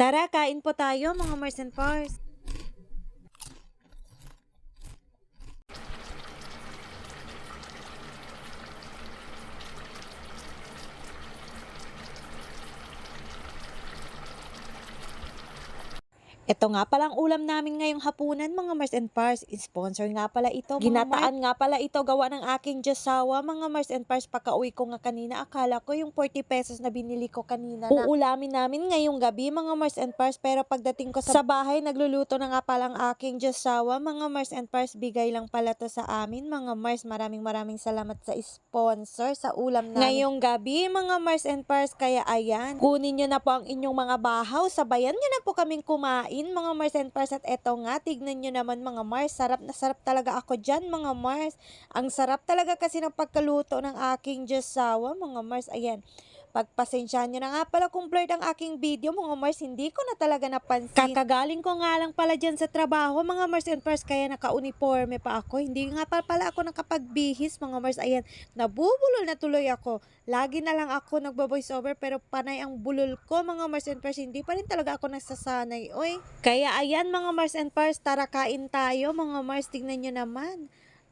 Tara, kain po tayo mga Mars and Pars. Ito nga palang ulam namin ngayong hapunan mga Mars and Pars. Sponsor nga pala ito. Ginataan nga pala ito gawa ng aking Diyosawa mga Mars and Pars. Pagka-uwi ko nga kanina, akala ko yung 40 pesos na binili ko kanina na. Uulamin namin ngayong gabi mga Mars and Pars. Pero pagdating ko sa, sa bahay, nagluluto na nga palang aking Diyosawa mga Mars and Pars. Bigay lang pala to sa amin mga Mars. Maraming maraming salamat sa sponsor sa ulam namin. Ngayong gabi mga Mars and Pars. Kaya ayan, kunin nyo na po ang inyong mga bahaw. Sabayan nyo na po kaming kumain mga Mars and Pars. At eto nga, tignan nyo naman mga Mars. Sarap na sarap talaga ako dyan mga Mars. Ang sarap talaga kasi ng pagkaluto ng aking Diyosawa mga Mars. Ayan. Pagpasensyahan nyo na nga pala kung blurred ang aking video mga Mars, hindi ko na talaga napansin. Kakagaling ko nga lang pala dyan sa trabaho mga Mars and Pars, kaya naka-uniforme pa ako. Hindi nga pa pala ako nakapagbihis mga Mars. Ayan, nabubulol na tuloy ako. Lagi na lang ako nagbo-voice over pero panay ang bulol ko mga Mars and Pars. Hindi pa rin talaga ako nasasanay. Oy. Kaya ayan mga Mars and Pars, tara kain tayo mga Mars. Tingnan nyo naman.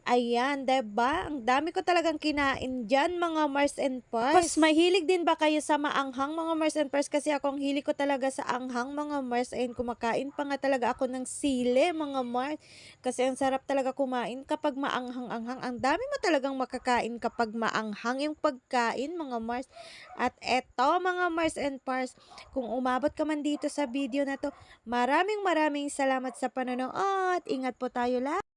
Ayan, ba? Ang dami ko talagang kinain diyan, mga Mars and Pars. Mas mahilig din ba kayo sa maanghang, mga Mars and Pars? Kasi ako ang hilig ko talaga sa anghang, mga Mars. Ayun, kumakain pa nga talaga ako ng sile, mga Mars. Kasi ang sarap talaga kumain kapag maanghang-anghang. Ang dami mo talagang makakain kapag maanghang yung pagkain, mga Mars. At eto, mga Mars and Pars, kung umabot ka man dito sa video na to, maraming maraming salamat sa panonood. Ingat po tayo lahat.